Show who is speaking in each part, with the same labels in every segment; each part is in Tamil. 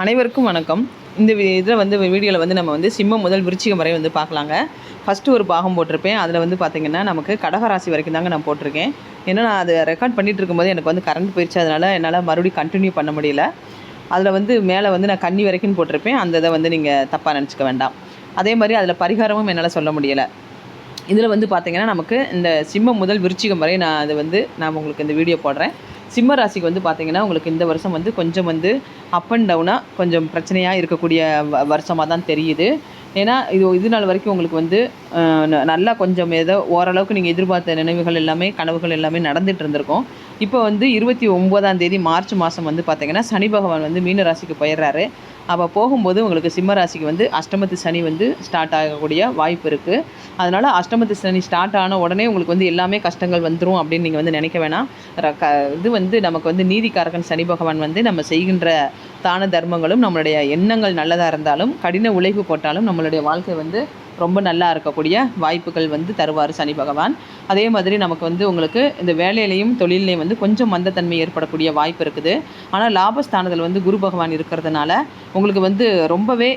Speaker 1: அனைவருக்கும் வணக்கம். இந்த இதில் வந்து வீடியோவில் வந்து நம்ம வந்து சிம்மம் முதல் விருச்சிகம் வரை வந்து பார்க்கலாங்க. ஃபஸ்ட்டு ஒரு பாகம் போட்டிருப்பேன். அதில் வந்து பார்த்திங்கன்னா நமக்கு கடகராசி வரைக்கும் தாங்க நான் போட்டிருக்கேன். ஏன்னா நான் அதை ரெக்கார்ட் பண்ணிகிட்டு இருக்கும்போது எனக்கு வந்து கரண்ட் போயிடுச்சு அதனால் என்னால் மறுபடியும் கண்டினியூ பண்ண முடியல. அதில் வந்து மேலே வந்து நான் கன்னி வரைக்கும் போட்டிருப்பேன். அந்த இதை வந்து நீங்கள் தப்பாக நினச்சிக்க வேண்டாம். அதே மாதிரி அதில் பரிகாரமும் என்னால் சொல்ல முடியலை. இதில் வந்து பார்த்திங்கன்னா நமக்கு இந்த சிம்மம் முதல் விருச்சிகம் வரை நான் அது வந்து நான் உங்களுக்கு இந்த வீடியோ போடுறேன். சிம்ம ராசிக்கு வந்து பார்த்தீங்கன்னா உங்களுக்கு இந்த வருஷம் வந்து கொஞ்சம் வந்து அப் அண்ட் டவுனாக கொஞ்சம் பிரச்சனையாக இருக்கக்கூடிய வ வருஷமாக தான் தெரியுது. ஏன்னா இது இது நாள் வரைக்கும் உங்களுக்கு வந்து ந- நல்லா கொஞ்சம் ஏதோ ஓரளவுக்கு நீங்கள் எதிர்பார்த்த நினைவுகள் எல்லாமே கனவுகள் எல்லாமே நடந்துகிட்டு இருந்திருக்கும். இப்போ வந்து இருபத்தி ஒம்போதாம் தேதி மார்ச் மாதம் வந்து பார்த்திங்கன்னா சனி பகவான் வந்து மீன ராசிக்கு போயிடுறாரு. அப்போ போகும்போது உங்களுக்கு சிம்ம ராசிக்கு வந்து அஷ்டமத்து சனி வந்து ஸ்டார்ட் ஆகக்கூடிய வாய்ப்பு இருக்குது அதனால் அஷ்டமத்து சனி ஸ்டார்ட் ஆன உடனே உங்களுக்கு வந்து எல்லாமே கஷ்டங்கள் வந்துடும் அப்படின்னு நீங்கள் வந்து நினைக்க வேணாம். ர- க இது வந்து நமக்கு வந்து நீதிக்காரகன் சனி பகவான் வந்து நம்ம செய்கின்ற தான தர்மங்களும் நம்மளுடைய எண்ணங்கள் நல்லதாக இருந்தாலும் கடின உழைப்பு போட்டாலும் நம்மளுடைய வாழ்க்கை வந்து ரொம்ப நல்லா இருக்கக்கூடிய வாய்ப்புகள் வந்து தருவார் சனி பகவான். அதே மாதிரி நமக்கு வந்து உங்களுக்கு இந்த வேலையிலையும் தொழிலையும் வந்து கொஞ்சம் மந்தத்தன்மை ஏற்படக்கூடிய வாய்ப்பு இருக்குது. ஆனால் லாபஸ்தானத்தில் வந்து குரு பகவான் இருக்கிறதுனால உங்களுக்கு வந்து ரொம்பவே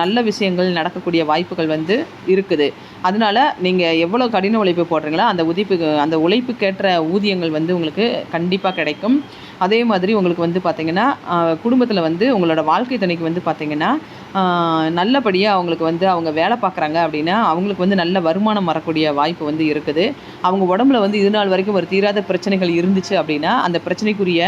Speaker 1: நல்ல விஷயங்கள் நடக்கக்கூடிய வாய்ப்புகள் வந்து இருக்குது. அதனால நீங்கள் எவ்வளோ கடின உழைப்பு போடுறீங்களோ அந்த உதிப்பு அந்த உழைப்புக்கேற்ற ஊதியங்கள் வந்து உங்களுக்கு கண்டிப்பாக கிடைக்கும். அதே மாதிரி உங்களுக்கு வந்து பார்த்திங்கன்னா குடும்பத்தில் வந்து உங்களோட வாழ்க்கை துணைக்கு வந்து பார்த்திங்கன்னா நல்லபடியாக அவங்களுக்கு வந்து அவங்க வேலை பார்க்குறாங்க அப்படின்னா அவங்களுக்கு வந்து நல்ல வருமானம் வரக்கூடிய வாய்ப்பு வந்து இருக்குது. அவங்க உடம்புல வந்து இது நாள் வரைக்கும் ஒரு தீராத பிரச்சனைகள் இருந்துச்சு அப்படின்னா அந்த பிரச்சனைக்குரிய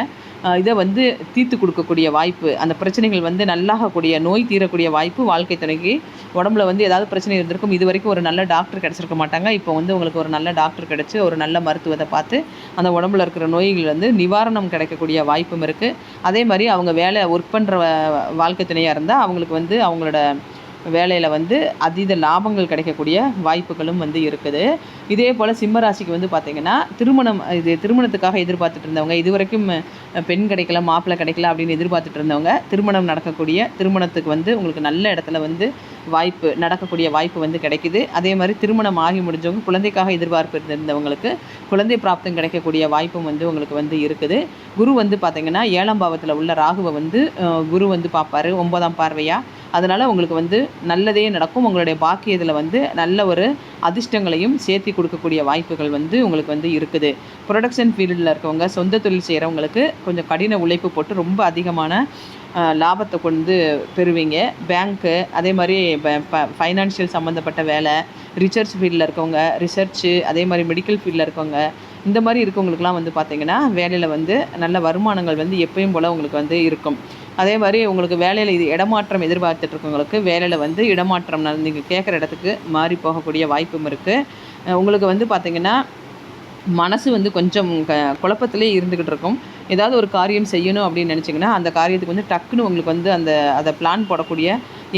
Speaker 1: இதை வந்து தீர்த்து கொடுக்கக்கூடிய வாய்ப்பு அந்த பிரச்சனைகள் வந்து நல்லாகக்கூடிய நோய் தீரக்கூடிய வாய்ப்பு வாழ்க்கை துணைக்கு உடம்புல வந்து ஏதாவது பிரச்சனை இருந்திருக்கும். இது வரைக்கும் ஒரு நல்ல டாக்டர் கிடச்சிருக்க மாட்டாங்க. இப்போ வந்து உங்களுக்கு ஒரு நல்ல டாக்டர் கிடச்சி ஒரு நல்ல மருத்துவத்தை பார்த்து அந்த உடம்புல இருக்கிற நோய்கள் வந்து நிவாரணம் கிடைக்கக்கூடிய வாய்ப்பும் இருக்குது அதே மாதிரி அவங்க வேலை ஒர்க் பண்ணுற வாழ்க்கை துணையாக இருந்தால் அவங்களுக்கு வந்து அவங்களோட வேலையில் வந்து அதீத லாபங்கள் கிடைக்கக்கூடிய வாய்ப்புகளும் வந்து இருக்குது. இதே போல் சிம்மராசிக்கு வந்து பார்த்திங்கன்னா திருமணம் இது திருமணத்துக்காக எதிர்பார்த்துட்டு இருந்தவங்க இது வரைக்கும் பெண் கிடைக்கல மாப்பிள்ளை கிடைக்கல அப்படின்னு எதிர்பார்த்துட்டு இருந்தவங்க திருமணம் நடக்கக்கூடிய திருமணத்துக்கு வந்து உங்களுக்கு நல்ல இடத்துல வந்து வாய்ப்பு நடக்கக்கூடிய வாய்ப்பு வந்து கிடைக்குது. அதே மாதிரி திருமணம் ஆகி முடிஞ்சவங்க குழந்தைக்காக எதிர்பார்ப்பு இருந்திருந்தவங்களுக்கு குழந்தை பிராப்தம் கிடைக்கக்கூடிய வாய்ப்பும் வந்து உங்களுக்கு வந்து இருக்குது. குரு வந்து பார்த்திங்கன்னா ஏழாம் பாவத்தில் உள்ள ராகுவை வந்து குரு வந்து பார்ப்பாரு ஒன்பதாம் பார்வையாக அதனால் உங்களுக்கு வந்து நல்லதே நடக்கும். உங்களுடைய பாக்கியத்தில் வந்து நல்ல ஒரு அதிர்ஷ்டங்களையும் சேர்த்து கொடுக்கக்கூடிய வாய்ப்புகள் வந்து உங்களுக்கு வந்து இருக்குது. ப்ரொடக்ஷன் ஃபீல்டில் இருக்கவங்க சொந்த தொழில் செய்கிறவங்களுக்கு கொஞ்சம் கடின உழைப்பு போட்டு ரொம்ப அதிகமான லாபத்தை கொண்டு பெறுவீங்க. பேங்க்கு அதே மாதிரி ஃபைனான்ஷியல் சம்மந்தப்பட்ட வேலை ரிசர்ச் ஃபீல்டில் இருக்கவங்க ரிசர்ச்சு அதே மாதிரி மெடிக்கல் ஃபீல்டில் இருக்கவங்க இந்த மாதிரி இருக்கவங்களுக்குலாம் வந்து பார்த்திங்கன்னா வேலையில் வந்து நல்ல வருமானங்கள் வந்து எப்பயும் போல் உங்களுக்கு வந்து இருக்கும். அதே மாதிரி உங்களுக்கு வேலையில் இது இடமாற்றம் எதிர்பார்த்துட்டு இருக்கவங்களுக்கு வேலையில் வந்து இடமாற்றம் நீங்கள் கேட்குற இடத்துக்கு மாறி போகக்கூடிய வாய்ப்பும் இருக்குது உங்களுக்கு வந்து பார்த்திங்கன்னா மனசு வந்து கொஞ்சம் க குழப்பத்திலே இருந்துக்கிட்டு இருக்கும். ஏதாவது ஒரு காரியம் செய்யணும் அப்படின்னு நினச்சிங்கன்னா அந்த காரியத்துக்கு வந்து டக்குன்னு உங்களுக்கு வந்து அந்த அதை பிளான் போடக்கூடிய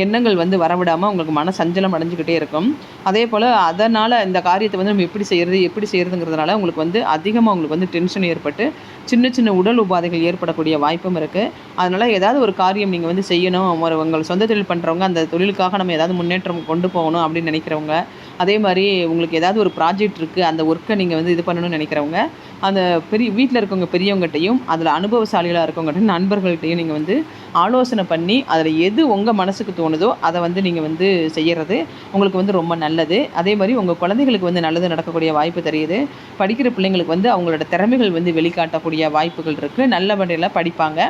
Speaker 1: எண்ணங்கள் வந்து வரவிடாமல் உங்களுக்கு மன சஞ்சலம் அடைஞ்சிக்கிட்டே இருக்கும். அதே போல் அதனால் இந்த காரியத்தை வந்து நம்ம எப்படி செய்கிறது எப்படி செய்கிறதுங்கிறதுனால உங்களுக்கு வந்து அதிகமாக உங்களுக்கு வந்து டென்ஷன் ஏற்பட்டு சின்ன சின்ன உடல் உபாதைகள் ஏற்படக்கூடிய வாய்ப்பும் இருக்குது அதனால் ஏதாவது ஒரு காரியம் நீங்கள் வந்து செய்யணும். ஒரு உங்கள் சொந்த தொழில் பண்ணுறவங்க அந்த தொழிலுக்காக நம்ம ஏதாவது முன்னேற்றம் கொண்டு போகணும் அப்படின்னு நினைக்கிறவங்க அதே மாதிரி உங்களுக்கு ஏதாவது ஒரு ப்ராஜெக்ட் இருக்குது அந்த ஒர்க்கை நீங்கள் வந்து இது பண்ணணும்னு நினைக்கிறவங்க அந்த பெரிய வீட்டில் இருக்கவங்க பெரியவங்ககிட்டையும் அதில் அனுபவசாலிகளாக இருக்கவங்ககிட்ட நண்பர்கள்ட்டையும் நீங்கள் வந்து ஆலோசனை பண்ணி அதில் எது உங்கள் மனசுக்கு தோணுதோ அதை வந்து நீங்கள் வந்து செய்கிறது உங்களுக்கு வந்து ரொம்ப நல்லது. அதே மாதிரி உங்கள் குழந்தைகளுக்கு வந்து நல்லது நடக்கக்கூடிய வாய்ப்பு தெரியுது. படிக்கிற பிள்ளைங்களுக்கு வந்து அவங்களோட திறமைகள் வந்து வெளிக்காட்டக்கூடிய வாய்ப்புகள் இருக்குது நல்ல வழியில் படிப்பாங்க.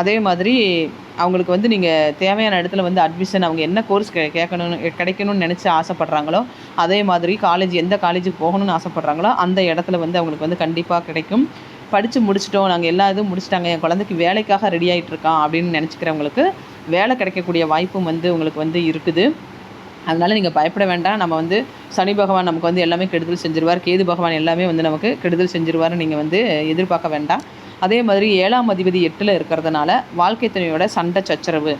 Speaker 1: அதே மாதிரி அவங்களுக்கு வந்து நீங்கள் தேவையான இடத்துல வந்து அட்மிஷன் அவங்க என்ன கோர்ஸ் கே கேட்கணும்னு கிடைக்கணும்னு நினச்சி ஆசைப்பட்றாங்களோ அதே மாதிரி காலேஜ் எந்த காலேஜுக்கு போகணும்னு ஆசைப்பட்றாங்களோ அந்த இடத்துல வந்து அவங்களுக்கு வந்து கண்டிப்பாக கிடைக்கும். படித்து முடிச்சிட்டோம் நாங்கள் எல்லா இதுவும் முடிச்சிட்டாங்க என் குழந்தைக்கு வேலைக்காக ரெடி ஆகிட்டுருக்கான் அப்படின்னு நினச்சிக்கிறவங்களுக்கு வேலை கிடைக்கக்கூடிய வாய்ப்பும் வந்து உங்களுக்கு வந்து இருக்குது. அதனால் நீங்கள் பயப்பட வேண்டாம். நம்ம வந்து சனி பகவான் நமக்கு வந்து எல்லாமே கெடுதல் செஞ்சிருவார். கேது பகவான் எல்லாமே வந்து நமக்கு கெடுதல் செஞ்சிருவார்னு நீங்கள் வந்து எதிர்பார்க்க வேண்டாம். அதே மாதிரி ஏழாம் அதிபதி எட்டில் இருக்கிறதுனால வாழ்க்கை துணையோட சண்டை சச்சரவு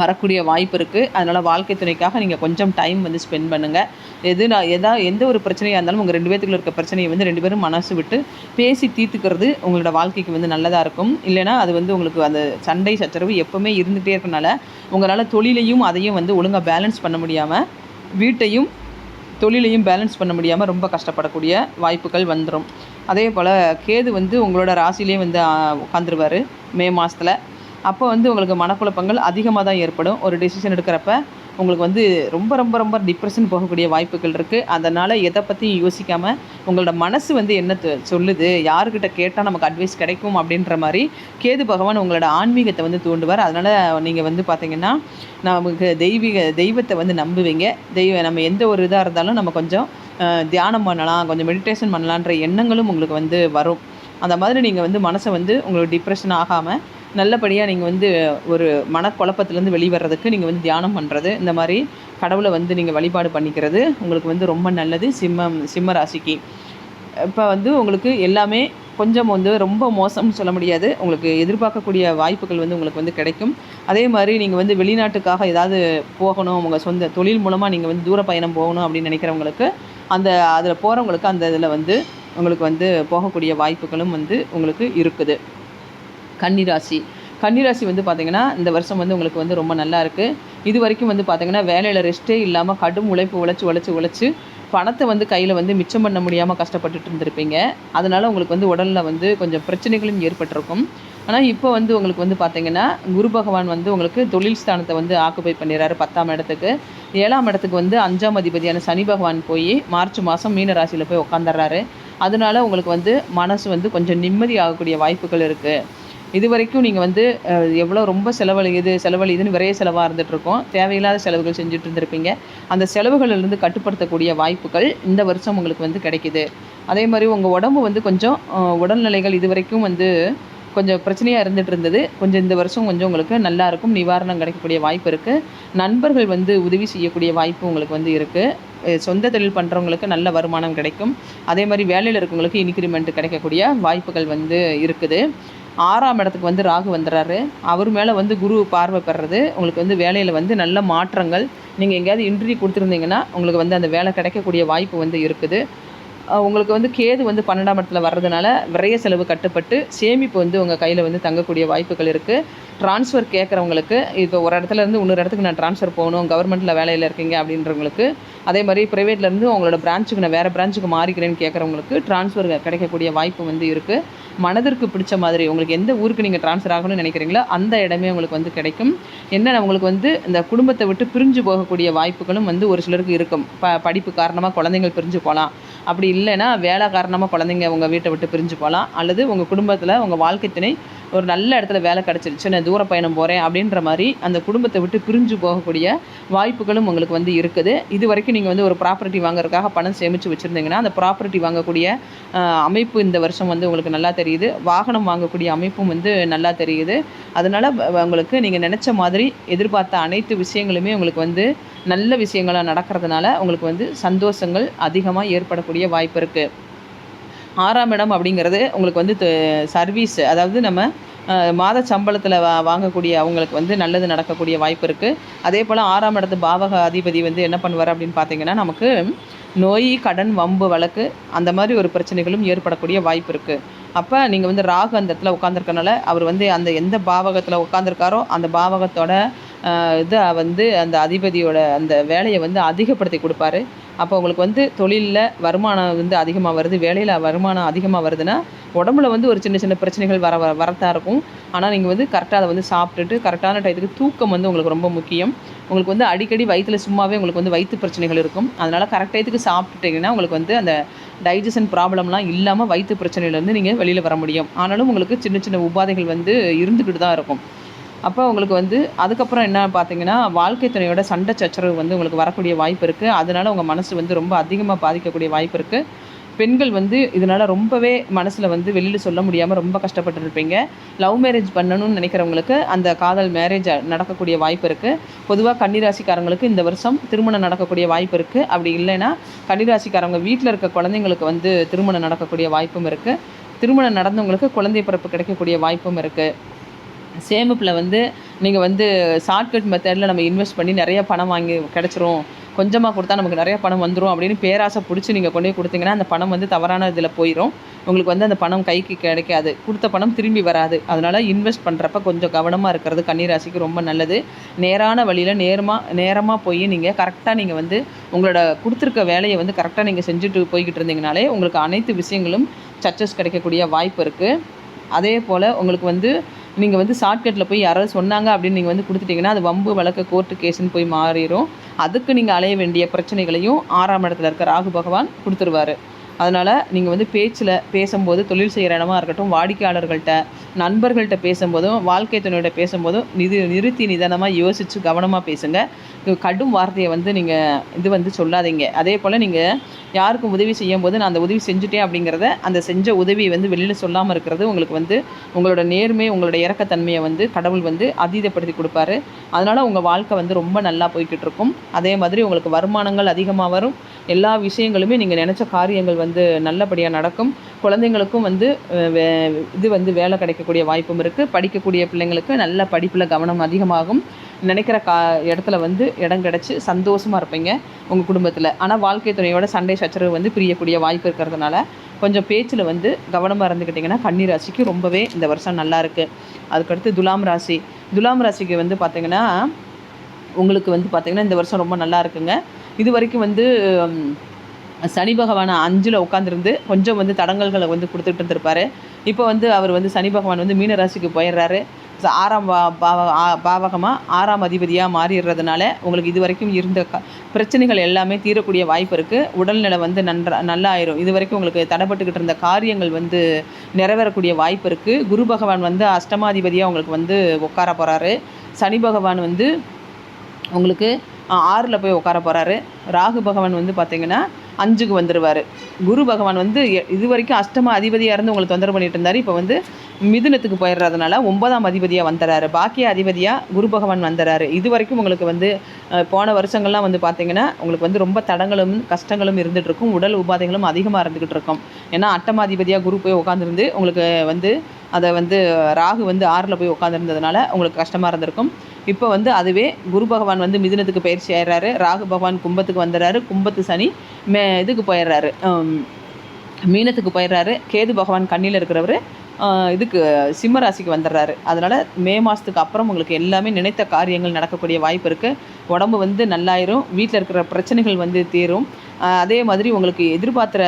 Speaker 1: வரக்கூடிய வாய்ப்பு இருக்குது அதனால் வாழ்க்கை துணைக்காக நீங்கள் கொஞ்சம் டைம் வந்து ஸ்பெண்ட் பண்ணுங்கள் எது நான் எதா எந்த ஒரு பிரச்சனையாக இருந்தாலும் உங்கள் ரெண்டு பேத்துக்குள்ள இருக்க பிரச்சனையை வந்து ரெண்டு பேரும் மனசு விட்டு பேசி தீர்த்துக்கிறது உங்களோட வாழ்க்கைக்கு வந்து நல்லதாக இருக்கும். இல்லைன்னா அது வந்து உங்களுக்கு அந்த சண்டை சச்சரவு எப்போவுமே இருந்துகிட்டே இருக்கனால உங்களால் தொழிலையும் அதையும் வந்து ஒழுங்காக பேலன்ஸ் பண்ண முடியாமல் வீட்டையும் தொழிலையும் பேலன்ஸ் பண்ண முடியாமல் ரொம்ப கஷ்டப்படக்கூடிய வாய்ப்புகள் வந்துடும் அதே போல் கேது வந்து உங்களோட ராசிலேயே வந்து உட்காந்துருவார் மே மாதத்தில் அப்போ வந்து உங்களுக்கு மனக்குழப்பங்கள் அதிகமாக தான் ஏற்படும். ஒரு டெசிஷன் எடுக்கிறப்ப உங்களுக்கு வந்து ரொம்ப ரொம்ப ரொம்ப டிப்ரெஷன் போகக்கூடிய வாய்ப்புகள் இருக்குது அதனால் எதை பற்றியும் யோசிக்காமல் உங்களோட மனசு வந்து என்ன சொல்லுது யாருக்கிட்ட கேட்டால் நமக்கு அட்வைஸ் கிடைக்கும் அப்படின்ற மாதிரி கேது பகவான் உங்களோட ஆன்மீகத்தை வந்து தூண்டுவார். அதனால் நீங்கள் வந்து பார்த்தீங்கன்னா நமக்கு தெய்வீக தெய்வத்தை வந்து நம்புவீங்க. தெய்வ நம்ம எந்த ஒரு இதாக இருந்தாலும் நம்ம கொஞ்சம் தியானம் பண்ணலாம் கொஞ்சம் மெடிடேஷன் பண்ணலான்ற எண்ணங்களும் உங்களுக்கு வந்து வரும். அந்த மாதிரி நீங்கள் வந்து மனசை வந்து உங்களுக்கு டிப்ரெஷன் ஆகாமல் நல்லபடியாக நீங்கள் வந்து ஒரு மனக்குழப்பத்துலேருந்து வெளிவரதுக்கு நீங்கள் வந்து தியானம் பண்ணுறது இந்த மாதிரி கடவுளை வந்து நீங்கள் வழிபாடு பண்ணிக்கிறது உங்களுக்கு வந்து ரொம்ப நல்லது. சிம்மம் சிம்ம ராசிக்கு இப்போ வந்து உங்களுக்கு எல்லாமே கொஞ்சம் வந்து ரொம்ப மோசம்னு சொல்ல முடியாது. உங்களுக்கு எதிர்பார்க்கக்கூடிய வாய்ப்புகள் வந்து உங்களுக்கு வந்து கிடைக்கும். அதே மாதிரி நீங்கள் வந்து வெளிநாட்டுக்காக ஏதாவது போகணும் உங்கள் சொந்த தொழில் மூலமாக நீங்கள் வந்து தூர பயணம் போகணும் அப்படின்னு நினைக்கிறவங்களுக்கு அந்த அதில் போகிறவங்களுக்கு அந்த இதில் வந்து உங்களுக்கு வந்து போகக்கூடிய வாய்ப்புகளும் வந்து உங்களுக்கு இருக்குது. கன்னிராசி. கன்னிராசி வந்து பார்த்திங்கன்னா இந்த வருஷம் வந்து உங்களுக்கு வந்து ரொம்ப நல்லா இருக்குது இது வரைக்கும் வந்து பார்த்திங்கன்னா வேலையில் ரெஸ்ட்டே இல்லாமல் கடும் உழைப்பு உழைச்சி உழைச்சி உழைச்சி பணத்தை வந்து கையில் வந்து மிச்சம் பண்ண முடியாமல் கஷ்டப்பட்டுட்டு இருந்திருப்பீங்க. அதனால் உங்களுக்கு வந்து உடலில் வந்து கொஞ்சம் பிரச்சனைகளும் ஏற்பட்டிருக்கும். ஆனால் இப்போ வந்து உங்களுக்கு வந்து பார்த்திங்கன்னா குரு பகவான் வந்து உங்களுக்கு தொழில் ஸ்தானத்தை வந்து ஆக்குபை பண்ணிடுறாரு பத்தாம் இடத்துக்கு. ஏழாம் இடத்துக்கு வந்து அஞ்சாம் அதிபதியான சனி பகவான் போய் மார்ச் மாதம் மீன ராசியில் போய் உட்காந்துடுறாரு அதனால உங்களுக்கு வந்து மனசு வந்து கொஞ்சம் நிம்மதி ஆகக்கூடிய வாய்ப்புகள் இருக்குது இது வரைக்கும் நீங்கள் வந்து எவ்வளோ ரொம்ப செலவழியுது செலவழியுதுன்னு விரைய செலவாக இருந்துகிட்ருக்கோம் தேவையில்லாத செலவுகள் செஞ்சுட்டு இருந்திருப்பீங்க. அந்த செலவுகளிலிருந்து கட்டுப்படுத்தக்கூடிய வாய்ப்புகள் இந்த வருஷம் உங்களுக்கு வந்து கிடைக்கிது. அதே மாதிரி உங்கள் உடம்பு வந்து கொஞ்சம் உடல்நிலைகள் இது வரைக்கும் வந்து கொஞ்சம் பிரச்சனையாக இருந்துட்டு இருந்தது கொஞ்சம் இந்த வருஷம் கொஞ்சம் உங்களுக்கு நல்லா இருக்கும். நிவாரணம் கிடைக்கக்கூடிய வாய்ப்பு இருக்குது நண்பர்கள் வந்து உதவி செய்யக்கூடிய வாய்ப்பு உங்களுக்கு வந்து இருக்குது சொந்த தொழில் பண்ணுறவங்களுக்கு நல்ல வருமானம் கிடைக்கும். அதே மாதிரி வேலையில் இருக்கவங்களுக்கு இன்க்ரிமெண்ட் கிடைக்கக்கூடிய வாய்ப்புகள் வந்து இருக்குது. ஆறாம் இடத்துக்கு வந்து ராகு வந்துடுறாரு அவர் மேலே வந்து குரு பார்வை பெறது உங்களுக்கு வந்து வேலையில் வந்து நல்ல மாற்றங்கள். நீங்கள் எங்கேயாவது இன்டர்வியூ கொடுத்துருந்தீங்கன்னா உங்களுக்கு வந்து அந்த வேலை கிடைக்கக்கூடிய வாய்ப்பு வந்து இருக்குது. உங்களுக்கு வந்து கேது வந்து பன்னெண்டாம் இடத்துல வர்றதுனால விரைய செலவு கட்டுப்பட்டு சேமிப்பு வந்து உங்கள் கையில் வந்து தங்கக்கூடிய வாய்ப்புகள் இருக்குது ட்ரான்ஸ்ஃபர் கேட்குறவங்களுக்கு இப்போ ஒரு இடத்துல இருந்து இன்னொரு இடத்துக்கு நான் ட்ரான்ஸ்ஃபர் போகணும் கவர்மெண்ட்டில் வேலையில் இருக்கீங்க அப்படின்றவங்களுக்கு அதே மாதிரி ப்ரைவேட்லேருந்து உங்களோட பிரான்ச்சுக்கு நான் வேறு பிரான்ச்சுக்கு மாறிக்கிறேன்னு கேட்குறவங்களுக்கு ட்ரான்ஸ்ஃபர் கிடைக்கக்கூடிய வாய்ப்பு வந்து இருக்குது மனதிற்கு பிடிச்ச மாதிரி உங்களுக்கு எந்த ஊருக்கு நீங்கள் ட்ரான்ஸ்ஃபர் ஆகணும்னு நினைக்கிறீங்களோ அந்த இடமே உங்களுக்கு வந்து கிடைக்கும். என்ன உங்களுக்கு வந்து இந்த குடும்பத்தை விட்டு பிரிஞ்சு போகக்கூடிய வாய்ப்புகளும் வந்து ஒரு சிலருக்கு இருக்கும். ப படிப்பு காரணமாக குழந்தைங்கள் பிரிஞ்சு போகலாம் அப்படி இல்லைன்னா வேலை காரணமாக குழந்தைங்க உங்கள் வீட்டை விட்டு பிரிஞ்சு போகலாம் அல்லது உங்கள் குடும்பத்தில் உங்கள் வாழ்க்கை துணை ஒரு நல்ல இடத்துல வேலை கிடச்சிருச்சு நான் தூர பயணம் போகிறேன் அப்படின்ற மாதிரி அந்த குடும்பத்தை விட்டு பிரிஞ்சு போகக்கூடிய வாய்ப்புகளும் உங்களுக்கு வந்து இருக்குது. இது வரைக்கும் நீங்கள் வந்து ஒரு ப்ராப்பர்ட்டி வாங்குறதுக்காக பணம் சேமித்து வச்சுருந்தீங்கன்னா அந்த ப்ராப்பர்ட்டி வாங்கக்கூடிய அமைப்பு இந்த வருஷம் வந்து உங்களுக்கு நல்லா தெரியுது. வாகனம் வாங்கக்கூடிய அமைப்பும் வந்து நல்லா தெரியுது. அதனால் உங்களுக்கு நீங்கள் நினச்ச மாதிரி எதிர்பார்த்த அனைத்து விஷயங்களுமே உங்களுக்கு வந்து நல்ல விஷயங்களாக நடக்கிறதுனால உங்களுக்கு வந்து சந்தோஷங்கள் அதிகமாக ஏற்படக்கூடிய வாய்ப்பு இருக்குது ஆறாம் இடம் அப்படிங்கிறது உங்களுக்கு வந்து சர்வீஸ் அதாவது நம்ம மாத சம்பளத்தில் வா வாங்கக்கூடிய அவங்களுக்கு வந்து நல்லது நடக்கக்கூடிய வாய்ப்பு இருக்குது அதே போல் ஆறாம் இடத்து பாவக அதிபதி வந்து என்ன பண்ணுவார் அப்படின்னு பார்த்தீங்கன்னா நமக்கு நோய் கடன் வம்பு வழக்கு அந்த மாதிரி ஒரு பிரச்சனைகளும் ஏற்படக்கூடிய வாய்ப்பு இருக்குது அப்போ நீங்கள் வந்து ராகு அந்த இடத்துல உட்காந்துருக்கனால அவர் வந்து அந்த எந்த பாவகத்தில் உட்காந்துருக்காரோ அந்த பாவகத்தோட இதை வந்து அந்த அதிபதியோட அந்த வேலையை வந்து அதிகப்படுத்தி கொடுப்பாரு. அப்போ உங்களுக்கு வந்து தொழிலில் வருமானம் வந்து அதிகமாக வருது வேலையில் வருமானம் அதிகமாக வருதுன்னா உடம்புல வந்து ஒரு சின்ன சின்ன பிரச்சனைகள் வர வர- வரத்தான் இருக்கும். ஆனால் நீங்கள் வந்து கரெக்டாக அதை வந்து சாப்பிட்டுட்டு கரெக்டான டயத்துக்கு தூக்கம் வந்து உங்களுக்கு ரொம்ப முக்கியம். உங்களுக்கு வந்து அடிக்கடி வயிற்றுல சும்மாவே உங்களுக்கு வந்து வயிற்று பிரச்சனைகள் இருக்கும். அதனால் கரெக்ட் டயத்துக்கு சாப்பிட்டுட்டிங்கன்னா உங்களுக்கு வந்து அந்த டைஜஷன் ப்ராப்ளம்லாம் இல்லாமல் வயிற்று பிரச்சனையிலேருந்து நீங்கள் வெளியில் வர முடியும். ஆனாலும் உங்களுக்கு சின்ன சின்ன உபாதைகள் வந்து இருந்துக்கிட்டு தான் இருக்கும். அப்போ உங்களுக்கு வந்து அதுக்கப்புறம் என்ன பார்த்தீங்கன்னா வாழ்க்கை துணையோட சண்டை சச்சரவு வந்து உங்களுக்கு வரக்கூடிய வாய்ப்பு இருக்குது அதனால் உங்கள் மனசு வந்து ரொம்ப அதிகமாக பாதிக்கக்கூடிய வாய்ப்பு இருக்குது பெண்கள் வந்து இதனால் ரொம்பவே மனசில் வந்து வெளியில் சொல்ல முடியாமல் ரொம்ப கஷ்டப்பட்டு இருப்பீங்க லவ் மேரேஜ் பண்ணணும்னு நினைக்கிறவங்களுக்கு அந்த காதல் மேரேஜ் நடக்கக்கூடிய வாய்ப்பு இருக்குது பொதுவாக கன்னிராசிக்காரங்களுக்கு இந்த வருஷம் திருமணம் நடக்கக்கூடிய வாய்ப்பு இருக்குது அப்படி இல்லைன்னா கன்னிராசிக்காரங்க வீட்டில் இருக்க குழந்தைங்களுக்கு வந்து திருமணம் நடக்கக்கூடிய வாய்ப்பும் இருக்குது திருமணம் நடந்தவங்களுக்கு குழந்தை பிறப்பு கிடைக்கக்கூடிய வாய்ப்பும் இருக்குது சேமிப்பில் வந்து நீங்கள் வந்து ஷார்ட்கட் மெத்தடில் நம்ம இன்வெஸ்ட் பண்ணி நிறைய பணம் வாங்கி கிடச்சிரும். கொஞ்சமாக கொடுத்தா நமக்கு நிறைய பணம் வந்துடும் அப்படின்னு பேராசை பிடிச்சி நீங்கள் கொண்டு போய் கொடுத்தீங்கன்னா அந்த பணம் வந்து தவறான இதில் போயிடும் உங்களுக்கு வந்து அந்த பணம் கைக்கு கிடைக்காது. கொடுத்த பணம் திரும்பி வராது. அதனால் இன்வெஸ்ட் பண்ணுறப்ப கொஞ்சம் கவனமாக இருக்கிறது கன்னிராசிக்கு ரொம்ப நல்லது. நேரான வழியில் நேரமாக நேரமாக போய் நீங்கள் கரெக்டாக நீங்கள் வந்து உங்களோட கொடுத்துருக்க வேலையை வந்து கரெக்டாக நீங்கள் செஞ்சுட்டு போய்கிட்டு இருந்தீங்கனாலே உங்களுக்கு அனைத்து விஷயங்களும் சக்ஸஸ் கிடைக்கக்கூடிய வாய்ப்பு இருக்குது அதே போல் உங்களுக்கு வந்து நீங்கள் வந்து ஷார்ட்கட்டில் போய் யாராவது சொன்னாங்க அப்படின்னு நீங்கள் வந்து கொடுத்துட்டீங்கன்னா அது வம்பு வழக்கு கோர்ட்டு கேஸுன்னு போய் மாறிடும் அதுக்கு நீங்கள் அலைய வேண்டிய பிரச்சனைகளையும் ஆறாம் இடத்துல இருக்க ராகு பகவான் கொடுத்துருவாரு. அதனால் நீங்கள் வந்து பேச்சில் பேசும்போது தொழில் செய்கிற இடமா இருக்கட்டும் வாடிக்கையாளர்கள்ட்ட நண்பர்கள்ட்ட பேசும்போதும் வாழ்க்கை துணையோட பேசும்போதும் நிதி நிறுத்தி நிதானமாக யோசித்து கவனமாக பேசுங்க. கடும் வார்த்தையை வந்து நீங்கள் இது வந்து சொல்லாதீங்க. அதே போல் நீங்கள் யாருக்கும் உதவி செய்யும் போது நான் அந்த உதவி செஞ்சுட்டேன் அப்படிங்கிறத அந்த செஞ்ச உதவியை வந்து வெளியில் சொல்லாமல் இருக்கிறது உங்களுக்கு வந்து உங்களோட நேர்மை உங்களோட இறக்கத்தன்மையை வந்து கடவுள் வந்து அதீதப்படுத்தி கொடுப்பாரு. அதனால் உங்கள் வாழ்க்கை வந்து ரொம்ப நல்லா போய்கிட்டு இருக்கும். அதே மாதிரி உங்களுக்கு வருமானங்கள் அதிகமாக வரும். எல்லா விஷயங்களுமே நீங்கள் நினச்ச காரியங்கள் வந்து நல்லபடியாக நடக்கும். குழந்தைங்களுக்கும் வந்து வே- இது வந்து வேலை கிடைக்கக்கூடிய வாய்ப்பும் இருக்குது படிக்கக்கூடிய பிள்ளைங்களுக்கு நல்ல படிப்பில் கவனம் அதிகமாகும். நினைக்கிற கா இடத்துல வந்து இடம் கிடச்சி சந்தோஷமாக இருப்பீங்க உங்கள் குடும்பத்தில். ஆனால் வாழ்க்கை துணையோட சண்டை சச்சரவு வந்து பிரியக்கூடிய வாய்ப்பு இருக்கிறதுனால கொஞ்சம் பேச்சில் வந்து கவனமாக இருந்துக்கிட்டிங்கன்னா கன்னி ராசிக்கு ரொம்பவே இந்த வருஷம் நல்லா இருக்குது அதுக்கடுத்து துலாம் ராசி. துலாம் ராசிக்கு வந்து பார்த்திங்கன்னா உங்களுக்கு வந்து பார்த்திங்கன்னா இந்த வருஷம் ரொம்ப நல்லா இருக்குங்க. இது வரைக்கும் வந்து சனி பகவான் அஞ்சில் உட்காந்துருந்து கொஞ்சம் வந்து தடங்கல்களை வந்து கொடுத்துட்டு இருந்திருப்பாரு. இப்போ வந்து அவர் வந்து சனி பகவான் வந்து மீன ராசிக்கு போயிடுறாரு. ஆறாம் பாவ ஆ- பாவகமாக ஆறாம் அதிபதியாக மாறிடுறதுனால உங்களுக்கு இது வரைக்கும் இருந்த க பிரச்சனைகள் எல்லாமே தீரக்கூடிய வாய்ப்பு இருக்குது உடல்நிலை வந்து நன்றா நல்லா ஆயிரும் இது வரைக்கும் உங்களுக்கு தடைப்பட்டுக்கிட்டு இருந்த காரியங்கள் வந்து நிறைவேறக்கூடிய வாய்ப்பு இருக்குது குரு பகவான் வந்து அஷ்டமாதிபதியாக உங்களுக்கு வந்து உட்கார போகிறாரு சனி பகவான் வந்து உங்களுக்கு ஆறில் போய் உட்கார போகிறாரு ராகு பகவான் வந்து பார்த்திங்கன்னா அஞ்சுக்கு வந்துடுவார் குரு பகவான் வந்து எ- இது வரைக்கும் அஷ்டம அதிபதியாக இருந்து உங்களுக்கு தொந்தரவு பண்ணிட்டு இருந்தார். இப்போ வந்து மிதுனத்துக்கு போயிடுறதுனால ஒன்பதாம் அதிபதியாக வந்துடுறாரு பாக்கிய அதிபதியாக குரு பகவான் வந்துடுறாரு இது வரைக்கும் உங்களுக்கு வந்து போன வருஷங்கள்லாம் வந்து பார்த்தீங்கன்னா உங்களுக்கு வந்து ரொம்ப தடங்களும் கஷ்டங்களும் இருந்துகிட்ருக்கும் உடல் உபாதைகளும் அதிகமாக இருந்துக்கிட்டு இருக்கும் ஏன்னா அட்டமாதிபதியாக குரு போய் உட்காந்துருந்து உங்களுக்கு வந்து அதை வந்து ராகு வந்து ஆறில் போய் உட்காந்துருந்ததுனால உங்களுக்கு கஷ்டமாக இருந்திருக்கும். இப்போ வந்து அதுவே குரு பகவான் வந்து மிதுனத்துக்கு பயிற்சி ஆயிடுறாரு. ராகு பகவான் கும்பத்துக்கு வந்துடுறாரு கும்பத்து சனி மே இதுக்கு போயிடுறாரு. மீனத்துக்கு போயிடுறாரு. கேது பகவான் கண்ணியில் இருக்கிறவர் இதுக்கு சிம்ம ராசிக்கு வந்துடுறாரு. அதனால் மே மாதத்துக்கு அப்புறம் உங்களுக்கு எல்லாமே நினைத்த காரியங்கள் நடக்கக்கூடிய வாய்ப்பு இருக்குது உடம்பு வந்து நல்லாயிரும். வீட்டில் இருக்கிற பிரச்சனைகள் வந்து தீரும். அதே மாதிரி உங்களுக்கு எதிர்பார்க்குற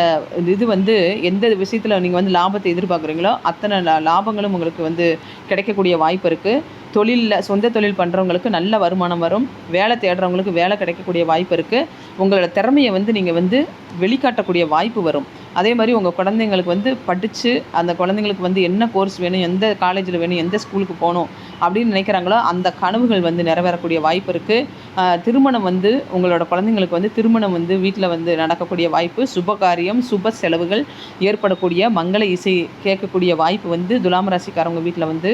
Speaker 1: இது வந்து எந்த விஷயத்தில் நீங்கள் வந்து லாபத்தை எதிர்பார்க்குறீங்களோ அத்தனை லாபங்களும் உங்களுக்கு வந்து கிடைக்கக்கூடிய வாய்ப்பு இருக்குது தொழிலில் சொந்த தொழில் பண்ணுறவங்களுக்கு நல்ல வருமானம் வரும். வேலை தேடுறவங்களுக்கு வேலை கிடைக்கக்கூடிய வாய்ப்பு இருக்குது உங்களோட திறமையை வந்து நீங்கள் வந்து வெளிக்காட்டக்கூடிய வாய்ப்பு வரும். அதே மாதிரி உங்கள் குழந்தைங்களுக்கு வந்து படித்து அந்த குழந்தைங்களுக்கு வந்து என்ன கோர்ஸ் வேணும் எந்த காலேஜில் வேணும் எந்த ஸ்கூலுக்கு போகணும் அப்படின்னு நினைக்கிறாங்களோ அந்த கனவுகள் வந்து நிறைவேறக்கூடிய வாய்ப்பு இருக்குது திருமணம் வந்து உங்களோட குழந்தைங்களுக்கு வந்து திருமணம் வந்து வீட்டில் வந்து நடக்கக்கூடிய வாய்ப்பு சுப காரியம் சுப செலவுகள் ஏற்படக்கூடிய மங்கள இசை கேட்கக்கூடிய வாய்ப்பு வந்து துலாம் ராசிக்காரவங்க வீட்டில் வந்து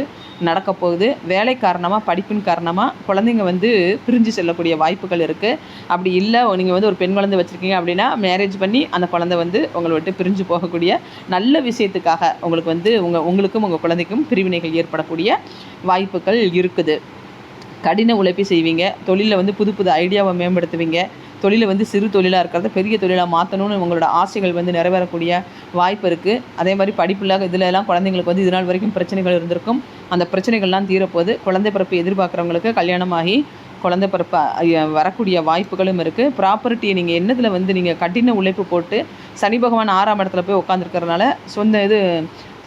Speaker 1: நடக்க போகுது. வேலை காரணமாக படிப்பின் காரணமாக குழந்தைங்க வந்து பிரிஞ்சு செல்லக்கூடிய வாய்ப்புகள் இருக்குது அப்படி இல்லை நீங்கள் வந்து ஒரு பெண் குழந்தை வச்சுருக்கீங்க அப்படின்னா மேரேஜ் பண்ணி அந்த குழந்தை வந்து உங்களை விட்டு பிரிஞ்சு போகக்கூடிய நல்ல விஷயத்துக்காக உங்களுக்கு வந்து உங்கள் உங்களுக்கும் உங்கள் குழந்தைக்கும் பிரிவினைகள் ஏற்படக்கூடிய வாய்ப்புகள் இருக்குது. கடின உழைப்பை செய்வீங்க. தொழிலில் வந்து புது புது ஐடியாவை மேம்படுத்துவீங்க. தொழிலை வந்து சிறு தொழிலாக இருக்கிறத பெரிய தொழிலாக மாற்றணும்னு உங்களோட ஆசைகள் வந்து நிறைவேறக்கூடிய வாய்ப்பு இருக்குது அதே மாதிரி படிப்பில் இதுல எல்லாம் குழந்தைங்களுக்கு வந்து இது நாள் வரைக்கும் பிரச்சனைகள் இருந்திருக்கும். அந்த பிரச்சனைகள்லாம் தீரப்போது குழந்தை பிறப்பு எதிர்பார்க்குறவங்களுக்கு கல்யாணமாகி குழந்தை பிறப்பு வரக்கூடிய வாய்ப்புகளும் இருக்குது ப்ராப்பர்ட்டியை நீங்கள் என்னதில் வந்து நீங்கள் கடின உழைப்பு போட்டு சனி பகவான் ஆறாம் இடத்துல போய் உட்காந்துருக்கறனால சொந்த இது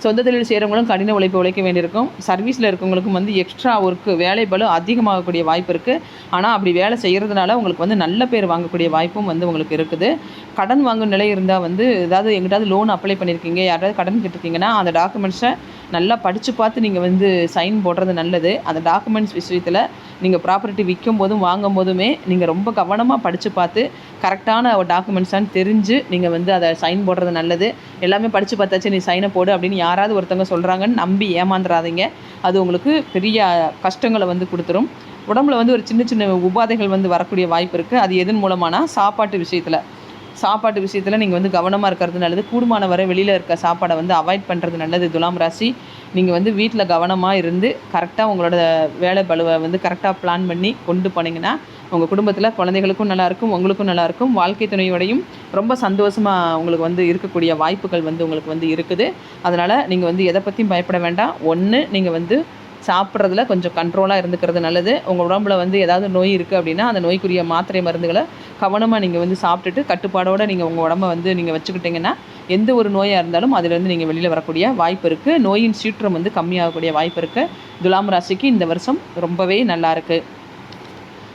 Speaker 1: சொந்த தொழில் செய்கிறவங்களும் கடின உழைப்பு உழைக்க வேண்டியிருக்கும். சர்வீஸில் இருக்கவங்களுக்கும் வந்து எக்ஸ்ட்ரா ஒர்க்கு வேலை பளு அதிகமாகக்கூடிய வாய்ப்பு இருக்குது ஆனால் அப்படி வேலை செய்கிறதுனால உங்களுக்கு வந்து நல்ல பேர் வாங்கக்கூடிய வாய்ப்பும் வந்து உங்களுக்கு இருக்குது. கடன் வாங்கும் நிலை இருந்தால் வந்து ஏதாவது எங்கிட்டாவது லோன் அப்ளை பண்ணியிருக்கீங்க யாராவது கடன் கேட்டிருக்கீங்கன்னா அந்த டாக்குமெண்ட்ஸை நல்லா படித்து பார்த்து நீங்கள் வந்து சைன் போடுறது நல்லது. அந்த டாக்குமெண்ட்ஸ் விஷயத்தில் நீங்கள் ப்ராப்பர்ட்டி விற்கும் போதும் வாங்கும் போதுமே நீங்கள் ரொம்ப கவனமாக படித்து பார்த்து கரெக்டான டாக்குமெண்ட்ஸான்னு தெரிஞ்சு நீங்கள் வந்து அதை சைன் போடுறது நல்லது. எல்லாமே படித்து பார்த்தாச்சு நீ சைனை போடு அப்படின்னு யாராவது ஒருத்தவங்க சொல்கிறாங்கன்னு நம்பி ஏமாந்துடாதீங்க அது உங்களுக்கு பெரிய கஷ்டங்களை வந்து கொடுத்துரும். உடம்புல வந்து ஒரு சின்ன சின்ன உபாதைகள் வந்து வரக்கூடிய வாய்ப்பு இருக்குது அது எதன் மூலமானா சாப்பாட்டு விஷயத்தில். சாப்பாட்டு விஷயத்தில் நீங்கள் வந்து கவனமாக இருக்கிறது நல்லது. கூடுமான வரை வெளியில் இருக்க சாப்பாடை வந்து அவாய்ட் பண்ணுறது நல்லது. துலாம் ராசி நீங்கள் வந்து வீட்டில் கவனமாக இருந்து கரெக்டாக உங்களோட வேலை பலுவை வந்து கரெக்டாக பிளான் பண்ணி கொண்டு போனீங்கன்னா உங்கள் குடும்பத்தில் குழந்தைகளுக்கும் நல்லாயிருக்கும் உங்களுக்கும் நல்லாயிருக்கும் வாழ்க்கை துணையோடையும் ரொம்ப சந்தோஷமாக உங்களுக்கு வந்து இருக்கக்கூடிய வாய்ப்புகள் வந்து உங்களுக்கு வந்து இருக்குது. அதனால் நீங்கள் வந்து எதை பற்றியும் பயப்பட வேண்டாம். ஒன்று நீங்கள் வந்து சாப்பிட்றதுல கொஞ்சம் கண்ட்ரோலாக இருந்துக்கிறது நல்லது. உங்கள் உடம்புல வந்து ஏதாவது நோய் இருக்குது அப்படின்னா அந்த நோய்க்குரிய மாத்திரை மருந்துகளை கவனமாக நீங்கள் வந்து சாப்பிட்டுட்டு கட்டுப்பாடோடு நீங்கள் உங்கள் உடம்ப வந்து நீங்கள் வச்சுக்கிட்டிங்கன்னா எந்த ஒரு நோயாக இருந்தாலும் அதிலேருந்து நீங்கள் வெளியில் வரக்கூடிய வாய்ப்பு இருக்குது நோயின் சீற்றம் வந்து கம்மியாகக்கூடிய வாய்ப்பு இருக்குது துலாம் ராசிக்கு இந்த வருஷம் ரொம்பவே நல்லா இருக்குது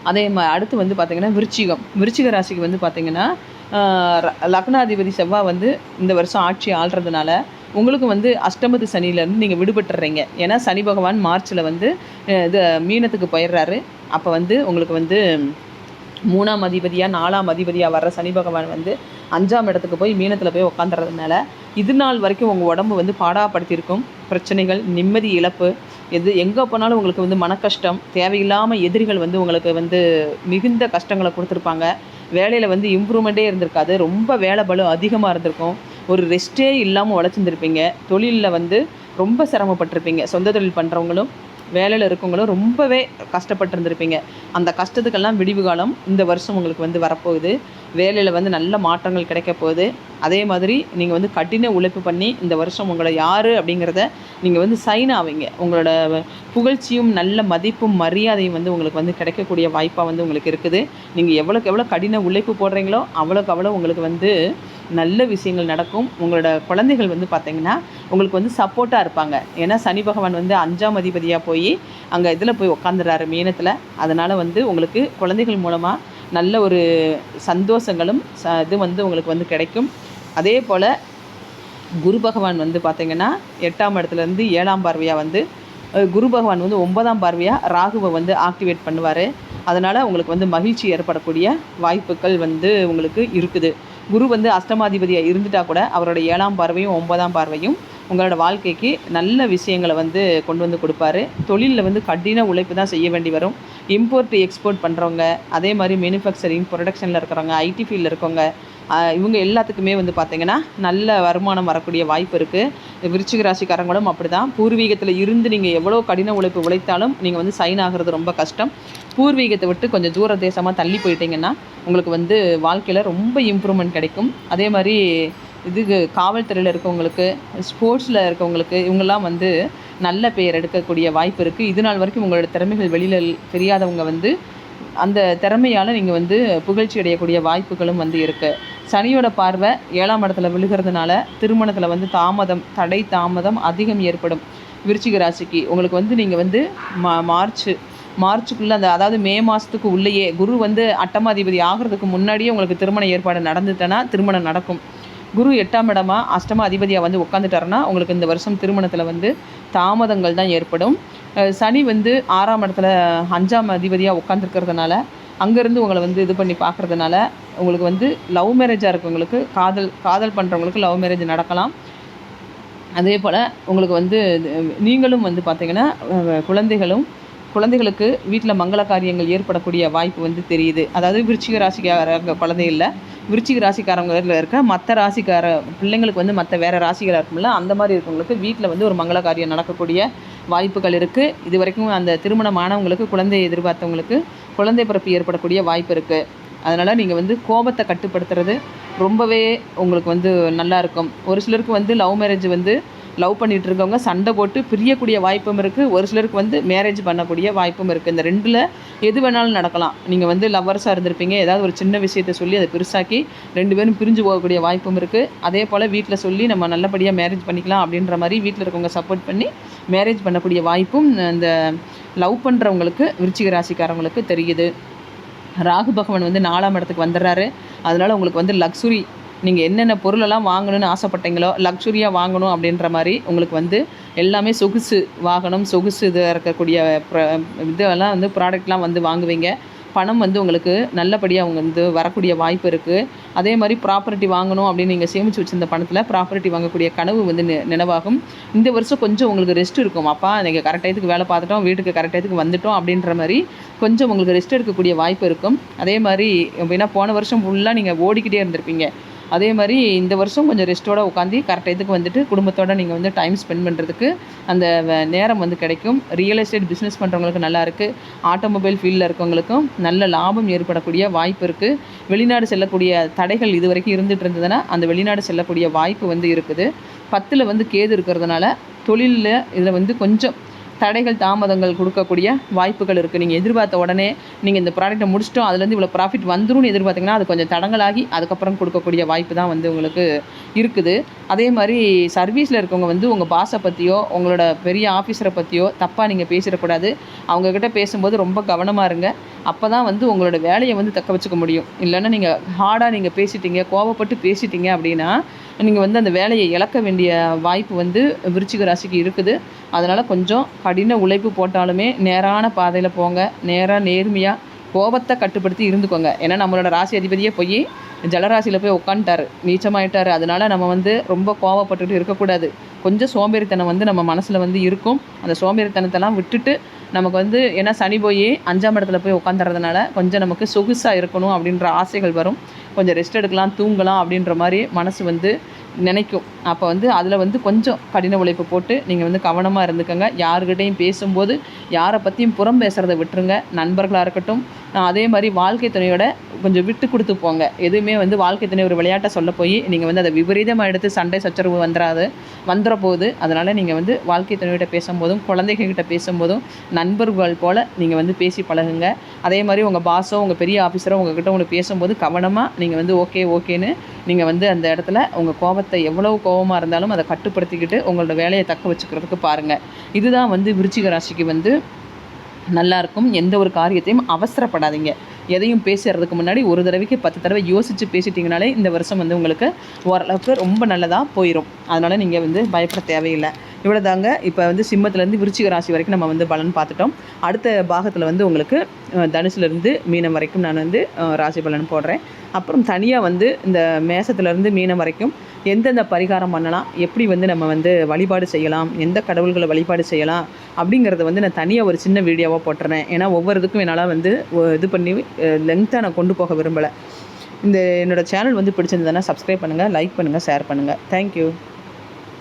Speaker 1: அதே மா அடுத்து வந்து பார்த்திங்கன்னா விருச்சிகம். விருச்சிக ராசிக்கு வந்து பார்த்திங்கன்னா லக்னாதிபதி செவ்வாய் வந்து இந்த வருஷம் ஆட்சி ஆள்றதுனால உங்களுக்கு வந்து அஷ்டமத்து சனியிலேருந்து நீங்கள் விடுபட்டுறீங்க. ஏன்னா சனி பகவான் மார்ச்சில் வந்து இது மீனத்துக்கு போயிடுறாரு. அப்போ வந்து உங்களுக்கு வந்து மூணாம் அதிபதியாக நாலாம் அதிபதியாக வர்ற சனி பகவான் வந்து அஞ்சாம் இடத்துக்கு போய் மீனத்தில் போய் உக்காந்துறதுனால இது நாள் வரைக்கும் உங்கள் உடம்பு வந்து பாடாப்படுத்தியிருக்கும். பிரச்சனைகள் நிம்மதி இழப்பு எது எங்கே போனாலும் உங்களுக்கு வந்து மனக்கஷ்டம் தேவையில்லாமல் எதிரிகள் வந்து உங்களுக்கு வந்து மிகுந்த கஷ்டங்களை கொடுத்துருப்பாங்க. வேலையில் வந்து இம்ப்ரூவ்மெண்ட்டே இருந்திருக்காது. ரொம்ப வேலை பலு அதிகமாக இருந்திருக்கும். ஒரு ரெஸ்ட்டே இல்லாமல் உழைச்சிருந்துருப்பீங்க. தொழிலில் வந்து ரொம்ப சிரமப்பட்டிருப்பீங்க. சொந்த தொழில் பண்ணுறவங்களும் வேலையில் இருக்கவங்களும் ரொம்பவே கஷ்டப்பட்டு இருந்திருப்பீங்க அந்த கஷ்டத்துக்கெல்லாம் விடிவு காலம் இந்த வருஷம் உங்களுக்கு வந்து வரப்போகுது. வேலையில் வந்து நல்ல மாற்றங்கள் கிடைக்க போகுது. அதே மாதிரி நீங்கள் வந்து கடின உழைப்பு பண்ணி இந்த வருஷம் உங்களை யார் அப்படிங்கிறத நீங்கள் வந்து சைன் ஆவீங்க. உங்களோட புகழ்ச்சியும் நல்ல மதிப்பும் மரியாதையும் வந்து உங்களுக்கு வந்து கிடைக்கக்கூடிய வாய்ப்பாக வந்து உங்களுக்கு இருக்குது. நீங்கள் எவ்வளோக்கு எவ்வளோ கடின உழைப்பு போடுறீங்களோ அவ்வளோக்கு அவ்வளோ உங்களுக்கு வந்து நல்ல விஷயங்கள் நடக்கும். உங்களோட குழந்தைகள் வந்து பார்த்தீங்கன்னா உங்களுக்கு வந்து சப்போர்ட்டாக இருப்பாங்க. ஏன்னா சனி பகவான் வந்து அஞ்சாம் அதிபதியாக போய் அங்கே இதில் போய் உக்காந்துறாரு மீனத்தில். அதனால் வந்து உங்களுக்கு குழந்தைகள் மூலமாக நல்ல ஒரு சந்தோஷங்களும் ச இது வந்து உங்களுக்கு வந்து கிடைக்கும். அதே போல் குரு பகவான் வந்து பார்த்தீங்கன்னா எட்டாம் இடத்துலேருந்து ஏழாம் பார்வையாக வந்து குரு பகவான் வந்து ஒன்பதாம் பார்வையாக ராகுவை வந்து ஆக்டிவேட் பண்ணுவார். அதனால் உங்களுக்கு வந்து மகிழ்ச்சி ஏற்படக்கூடிய வாய்ப்புகள் வந்து உங்களுக்கு இருக்குது. குரு வந்து அஷ்டமாதிபதியாக இருந்துட்டா கூட அவரோட ஏழாம் பார்வையும் ஒன்பதாம் பார்வையும் உங்களோட வாழ்க்கைக்கு நல்ல விஷயங்களை வந்து கொண்டு வந்து கொடுப்பாரு. தொழிலில் வந்து கடின உழைப்பு தான் செய்ய வேண்டி வரும். இம்போர்ட் எக்ஸ்போர்ட் பண்ணுறவங்க அதே மாதிரி மேனுஃபேக்சரிங் ப்ரொடக்ஷனில் இருக்கிறவங்க ஐடி ஃபீல்டில் இருக்கவங்க இவங்க எல்லாத்துக்குமே வந்து பார்த்திங்கன்னா நல்ல வருமானம் வரக்கூடிய வாய்ப்பு இருக்குது விருச்சிக ராசிக்காரங்களும் அப்படி தான் பூர்வீகத்தில் இருந்து நீங்கள் எவ்வளோ கடின உழைப்பு உழைத்தாலும் நீங்கள் வந்து சைன் ஆகிறது ரொம்ப கஷ்டம். பூர்வீகத்தை விட்டு கொஞ்சம் தூர தேசமாக தள்ளி போயிட்டீங்கன்னா உங்களுக்கு வந்து வாழ்க்கையில் ரொம்ப இம்ப்ரூவ்மெண்ட் கிடைக்கும். அதே மாதிரி இதுக்கு காவல்துறையில் இருக்கவங்களுக்கு ஸ்போர்ட்ஸில் இருக்கவங்களுக்கு இவங்கெல்லாம் வந்து நல்ல பெயர் எடுக்கக்கூடிய வாய்ப்பு இருக்குது இது நாள் வரைக்கும் உங்களோட திறமைகள் வெளியில் தெரியாதவங்க வந்து அந்த திறமையால் நீங்கள் வந்து புகழ்ச்சி அடையக்கூடிய வாய்ப்புகளும் வந்து இருக்குது சனியோட பார்வை ஏழாம் இடத்துல விழுகிறதுனால திருமணத்தில் வந்து தாமதம் தடை தாமதம் அதிகம் ஏற்படும். விருச்சிக ராசிக்கு உங்களுக்கு வந்து நீங்கள் வந்து மா மார்ச் மார்ச்சுக்குள்ளே அந்த அதாவது மே மாதத்துக்கு உள்ளேயே குரு வந்து அட்டமாதிபதி ஆகிறதுக்கு முன்னாடியே உங்களுக்கு திருமண ஏற்பாடு நடந்துட்டேன்னா திருமணம் நடக்கும். குரு எட்டாம் இடமா அஷ்டம அதிபதியாக வந்து உட்காந்துட்டாருன்னா உங்களுக்கு இந்த வருஷம் திருமணத்தில் வந்து தாமதங்கள் தான் ஏற்படும். சனி வந்து ஆறாம் இடத்துல அஞ்சாம் அதிபதியாக உட்காந்துருக்கிறதுனால அங்கேருந்து உங்களை வந்து இது பண்ணி பார்க்குறதுனால உங்களுக்கு வந்து லவ் மேரேஜாக இருக்கவங்களுக்கு காதல் காதல் பண்ணுறவங்களுக்கு லவ் மேரேஜ் நடக்கலாம். அதே போல் உங்களுக்கு வந்து நீங்களும் வந்து பார்த்திங்கன்னா குழந்தைகளும் குழந்தைகளுக்கு வீட்டில் மங்கள காரியங்கள் ஏற்படக்கூடிய வாய்ப்பு வந்து தெரியுது. அதாவது விருச்சிக ராசிக்காரங்க குழந்தை இல்லை விருச்சிக ராசிக்காரங்க இருக்க மற்ற ராசிக்கார பிள்ளைங்களுக்கு வந்து மற்ற வேறு ராசிகளாக இருக்கும்ல அந்த மாதிரி இருக்கவங்களுக்கு வீட்டில் வந்து ஒரு மங்கள காரியம் நடக்கக்கூடிய வாய்ப்புகள் இருக்குது இது வரைக்கும் அந்த திருமணமானவங்களுக்கு குழந்தை எதிர்பார்த்தவங்களுக்கு குழந்தை பிறப்பு ஏற்படக்கூடிய வாய்ப்பு இருக்குது அதனால் நீங்கள் வந்து கோபத்தை கட்டுப்படுத்துறது ரொம்பவே உங்களுக்கு வந்து நல்லா இருக்கும். ஒரு சிலருக்கு வந்து லவ் மேரேஜ் வந்து லவ் பண்ணிகிட்டு இருக்கவங்க சண்டை போட்டு பிரியக்கூடிய வாய்ப்பும் இருக்குது ஒரு சிலருக்கு வந்து மேரேஜ் பண்ணக்கூடிய வாய்ப்பும் இருக்குது இந்த ரெண்டில் எது வேணாலும் நடக்கலாம். நீங்கள் வந்து லவ்வர்ஸாக இருந்திருப்பீங்க. ஏதாவது ஒரு சின்ன விஷயத்தை சொல்லி அதை பெருசாக்கி ரெண்டு பேரும் பிரிஞ்சு போகக்கூடிய வாய்ப்பும் இருக்குது அதே போல் வீட்டில் சொல்லி நம்ம நல்லபடியாக மேரேஜ் பண்ணிக்கலாம் அப்படின்ற மாதிரி வீட்டில் இருக்கவங்க சப்போர்ட் பண்ணி மேரேஜ் பண்ணக்கூடிய வாய்ப்பும் இந்த லவ் பண்ணுறவங்களுக்கு விருச்சிக ராசிக்காரவங்களுக்கு தெரியுது. ராகு பகவான் வந்து நாலாம் இடத்துக்கு வந்துடுறாரு. அதனால் உங்களுக்கு வந்து லக்ஸுரி நீங்கள் என்னென்ன பொருளெல்லாம் வாங்கணும்னு ஆசைப்பட்டீங்களோ லக்ஸுரியாக வாங்கணும் அப்படின்ற மாதிரி உங்களுக்கு வந்து எல்லாமே சொகுசு வாகனம் சொகுசு இதாக இருக்கக்கூடிய இதெல்லாம் வந்து ப்ராடக்ட்லாம் வந்து வாங்குவீங்க. பணம் வந்து உங்களுக்கு நல்லபடியாக அவங்க வந்து வரக்கூடிய வாய்ப்பு இருக்குது அதே மாதிரி ப்ராப்பர்ட்டி வாங்கணும் அப்படின்னு நீங்கள் சேமித்து வச்சிருந்த பணத்தில் ப்ராப்பர்ட்டி வாங்கக்கூடிய கனவு வந்து நி- நினைவாகும். இந்த வருஷம் கொஞ்சம் உங்களுக்கு ரெஸ்ட் இருக்கும். அப்பா நீங்கள் கரெக்ட் டயத்துக்கு வேலை பார்த்துட்டோம் வீட்டுக்கு கரெக்ட் டயத்துக்கு வந்துட்டோம் அப்படின்ற மாதிரி கொஞ்சம் உங்களுக்கு ரெஸ்ட் எடுக்கக்கூடிய வாய்ப்பு இருக்கும். அதே மாதிரி அப்படின்னா போன வருஷம் ஃபுல்லாக நீங்கள் ஓடிக்கிட்டே இருந்திருப்பீங்க. அதே மாதிரி இந்த வருஷம் கொஞ்சம் ரெஸ்ட்டோட உட்காந்து கரெக்ட் இதுக்கு வந்துட்டு குடும்பத்தோட நீங்கள் வந்து டைம் ஸ்பெண்ட் பண்ணுறதுக்கு அந்த நேரம் வந்து கிடைக்கும். ரியல் எஸ்டேட் பிஸ்னஸ் பண்ணுறவங்களுக்கு நல்லா இருக்குது ஆட்டோமொபைல் ஃபீல்டில் இருக்கவங்களுக்கும் நல்ல லாபம் ஏற்படக்கூடிய வாய்ப்பு இருக்குது வெளிநாடு செல்லக்கூடிய தடைகள் இது வரைக்கும் இருந்துட்டு இருந்ததுன்னா அந்த வெளிநாடு செல்லக்கூடிய வாய்ப்பு வந்து இருக்குது. பத்தில் வந்து கேது இருக்கிறதுனால தொழிலில் இதில் வந்து கொஞ்சம் தடைகள் தாமதங்கள் கொடுக்கக்கூடிய வாய்ப்புகள் இருக்குது நீங்கள் எதிர்பார்த்த உடனே நீங்கள் இந்த ப்ராடக்ட்டை முடிச்சிட்டோம் அதுலேருந்து இவ்வளோ ப்ராஃபிட் வந்துடும் எதிர்பார்த்தீங்கன்னா அது கொஞ்சம் தடங்களாகி அதுக்கப்புறம் கொடுக்கக்கூடிய வாய்ப்பு தான் வந்து உங்களுக்கு இருக்குது. அதே மாதிரி சர்வீஸில் இருக்கவங்க வந்து உங்கள் பாஸை பற்றியோ உங்களோட பெரிய ஆஃபீஸரை பற்றியோ தப்பாக நீங்கள் பேசிடக்கூடாது. அவங்கக்கிட்ட பேசும்போது ரொம்ப கவனமாக இருங்க. அப்போ தான் வந்து உங்களோட வேலையை வந்து தக்க வச்சுக்க முடியும். இல்லைன்னா நீங்கள் ஹார்டாக நீங்கள் பேசிட்டீங்க கோவப்பட்டு பேசிட்டீங்க அப்படின்னா நீங்கள் வந்து அந்த வேலையை இழக்க வேண்டிய வாய்ப்பு வந்து விருச்சிக ராசிக்கு இருக்குது. அதனால் கொஞ்சம் கடின உழைப்பு போட்டாலுமே நேரான பாதையில் போங்க. நேராக நேர்மையாக கோபத்தை கட்டுப்படுத்தி இருந்துக்கோங்க. ஏன்னா நம்மளோட ராசி அதிபதியே போய் ஜலராசியில் போய் உட்காந்துட்டாரு நீச்சமாயிட்டார். அதனால நம்ம வந்து ரொம்ப கோவப்பட்டுட்டு இருக்கக்கூடாது. கொஞ்சம் சோம்பேறித்தனம் வந்து நம்ம மனசில் வந்து இருக்கும். அந்த சோம்பேறித்தனத்தெல்லாம் விட்டுட்டு நமக்கு வந்து ஏன்னா சனி போய் அஞ்சாம் இடத்துல போய் உட்காந்துறதுனால கொஞ்சம் நமக்கு சொகுசாக இருக்கணும் அப்படின்ற ஆசைகள் வரும். கொஞ்சம் ரெஸ்ட் எடுக்கலாம் தூங்கலாம் அப்படின்ற மாதிரி மனசு வந்து நினைக்கும். அப்போ வந்து அதில் வந்து கொஞ்சம் கடின உழைப்பு போட்டு நீங்கள் வந்து கவனமாக இருந்துக்கோங்க. யாருக்கிட்டையும் பேசும்போது யாரை பற்றியும் புறம் பேசுகிறத விட்டுருங்க. நண்பர்களாக இருக்கட்டும். நான் அதே மாதிரி வாழ்க்கை துணையோட கொஞ்சம் விட்டு கொடுத்து போங்க. எதுவுமே வந்து வாழ்க்கை துணை ஒரு விளையாட்டை சொல்ல போய் நீங்கள் வந்து அதை விபரீதமாக எடுத்து சண்டை சச்சரவு வந்துடாது வந்துட போகுது அதனால் நீங்கள் வந்து வாழ்க்கை துணையோட பேசும்போதும் குழந்தைகள்கிட்ட பேசும்போதும் நண்பர்கள் போல் நீங்கள் வந்து பேசி பழகுங்க. அதே மாதிரி உங்கள் பாஸோ உங்கள் பெரிய ஆஃபீஸரோ உங்ககிட்ட உங்களுக்கு பேசும்போது கவனமாக நீங்கள் வந்து ஓகே ஓகேன்னு நீங்கள் வந்து அந்த இடத்துல உங்கள் கோபம் கோபத்தை எவ்வளவு கோபமாக இருந்தாலும் அதை கட்டுப்படுத்திக்கிட்டு உங்களோட வேலையை தக்க வச்சுக்கிறதுக்கு பாருங்கள் இதுதான் வந்து விருச்சிக ராசிக்கு வந்து நல்லாயிருக்கும் எந்த ஒரு காரியத்தையும் அவசரப்படாதீங்க. எதையும் பேசுறதுக்கு முன்னாடி ஒரு தடவைக்கு பத்து தடவை யோசித்து பேசிட்டிங்கனாலே இந்த வருஷம் வந்து உங்களுக்கு ஓரளவுக்கு ரொம்ப நல்லதாக போயிடும் அதனால் நீங்கள் வந்து பயப்பட தேவையில்லை. இவ்வளோ தாங்க இப்போ வந்து சிம்மத்துலேருந்து விருச்சிக ராசி வரைக்கும் நம்ம வந்து பலன் பார்த்துட்டோம். அடுத்த பாகத்தில் வந்து உங்களுக்கு தனுசுலேருந்து மீனம் வரைக்கும் நான் வந்து ராசி பலன் போடுறேன். அப்புறம் தனியாக வந்து இந்த மேசத்துலேருந்து மீனம் வரைக்கும் எந்தெந்த பரிகாரம் பண்ணலாம்? எப்படி வந்து நம்ம வந்து வழிபாடு செய்யலாம்? எந்த கடவுள்களை வழிபாடு செய்யலாம்? அப்படிங்கிறத வந்து நான் தனியாக ஒரு சின்ன வீடியோவாக போட்டுறேன். ஏன்னா ஒவ்வொரு இதுக்கும் என்னால் வந்து இது பண்ணி லெங்க்த்தாக நான் கொண்டு போக விரும்பலை. இந்த என்னோட சேனல் வந்து பிடிச்சிருந்ததுன்னா சப்ஸ்கிரைப் பண்ணுங்கள் லைக் பண்ணுங்கள் ஷேர் பண்ணுங்கள் தேங்க்யூ